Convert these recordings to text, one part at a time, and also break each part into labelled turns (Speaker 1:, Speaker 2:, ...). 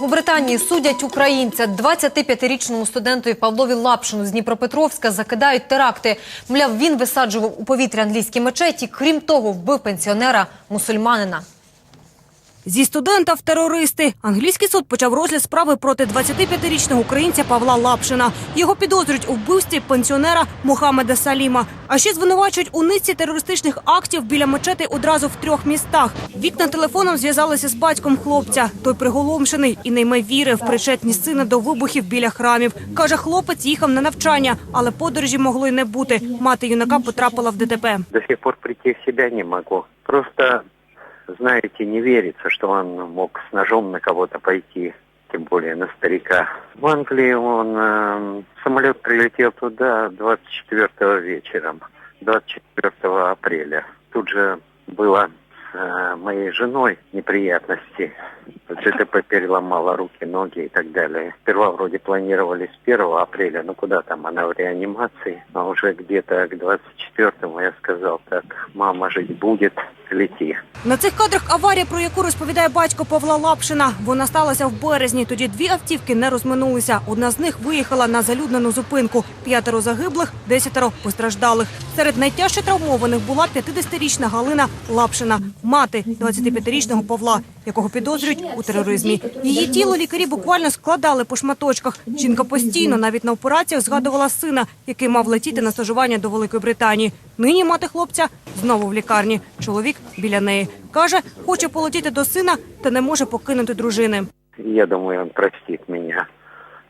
Speaker 1: У Британії судять українця 25-річному студентові Павлові Лапшину з Дніпропетровська закидають теракти. Мовляв, він висаджував у повітря англійські мечеті. Крім того, вбив пенсіонера мусульманина.
Speaker 2: Зі студента в терористи. Англійський суд почав розгляд справи проти 25-річного українця Павла Лапшина. Його підозрюють у вбивстві пенсіонера Мохамеда Саліма. А ще звинувачують у низці терористичних актів біля мечети одразу в трьох містах. Вікна телефоном зв'язалися з батьком хлопця. Той приголомшений і не йме віри в причетність сина до вибухів біля храмів. Каже, хлопець їхав на навчання, але подорожі могло й не бути. Мати юнака потрапила в ДТП.
Speaker 3: До сих пор прийти в себя не могу. Просто, знаете, не верится, что он мог с ножом на кого-то пойти, тем более на старика. В Англии он, э, самолет прилетел туда 24 вечером, 24 апреля. Тут же было с э, моей женой неприятности. ДТП переломала руки, ноги и так далее. Сперва вроде планировали с 1 апреля, но куда там, она в реанимации. А уже где-то к 24 я сказал, так, мама жить будет, лети.
Speaker 2: На цих кадрах аварія, про яку розповідає батько Павла Лапшина. Вона сталася в березні. Тоді дві автівки не розминулися. Одна з них виїхала на залюднену зупинку. П'ятеро загиблих, десятеро постраждалих. Серед найтяжче травмованих була 50-річна Галина Лапшина, мати 25-річного Павла, якого підозрюють у тероризмі. Її тіло лікарі буквально складали по шматочках. Жінка постійно, навіть на операціях, згадувала сина, який мав летіти на стажування до Великої Британії. Нині мати хлопця знову в лікарні. Чоловік біля неї каже, хоче полетіти до сина, та не може покинути дружини.
Speaker 3: Я думаю, он простит меня.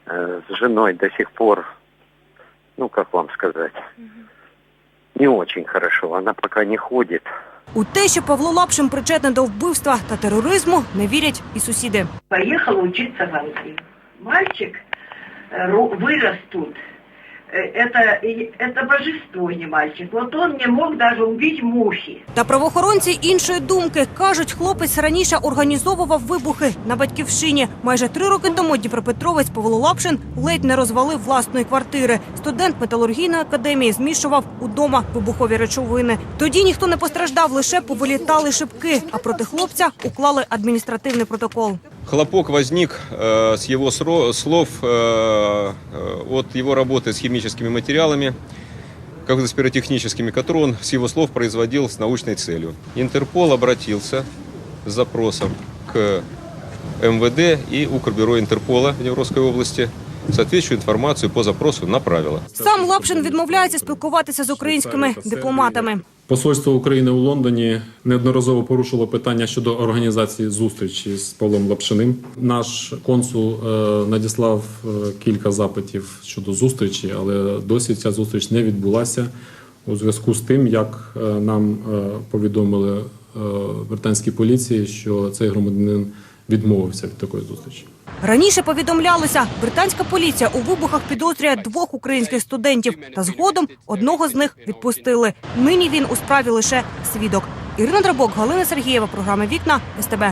Speaker 3: Э, С женой до сих пор, ну, как вам сказать, не очень хорошо. Она пока не ходит.
Speaker 2: У те, що Павло Лапшин причетний до вбивства та тероризму, не вірять і сусіди.
Speaker 4: Поїхала учиться в Англию. Мальчик вирос тут. Э, Это, и- это божество, не мальчик. Вот он не мог даже убить мухи.
Speaker 2: Та правоохоронці іншої думки кажуть, хлопець раніше організовував вибухи на батьківщині. Майже три роки тому Дніпропетровець Павло Лапшин ледь не розвалив власної квартири. Студент металургійної академії змішував удома вибухові речовини. Тоді ніхто не постраждав, лише повилітали шибки. А проти хлопця уклали адміністративний протокол.
Speaker 5: Хлопок возник э, с его слов э, э, от его работы с химическими материалами, как с пиротехническими, которые он с его слов производил с научной целью. Интерпол обратился с запросом к МВД и Укрбюро Интерпола в Днепровской области. Соответствующую информацию по запросу направила.
Speaker 2: Сам Лапшин відмовляється спілкуватися з українськими дипломатами.
Speaker 6: Посольство України у Лондоні неодноразово порушило питання щодо організації зустрічі з Павлом Лапшиним. Наш консул е, надіслав е, кілька запитів щодо зустрічі, але досі ця зустріч не відбулася у зв'язку з тим, як е, нам повідомили британські поліції, що цей громадянин відмовився від такої зустрічі.
Speaker 2: Раніше повідомлялося, британська поліція у вибухах підозрює двох українських студентів, та згодом одного з них відпустили. Нині він у справі лише свідок. Ірина Драбок, Галина Сергієва, програма Вікна СТБ.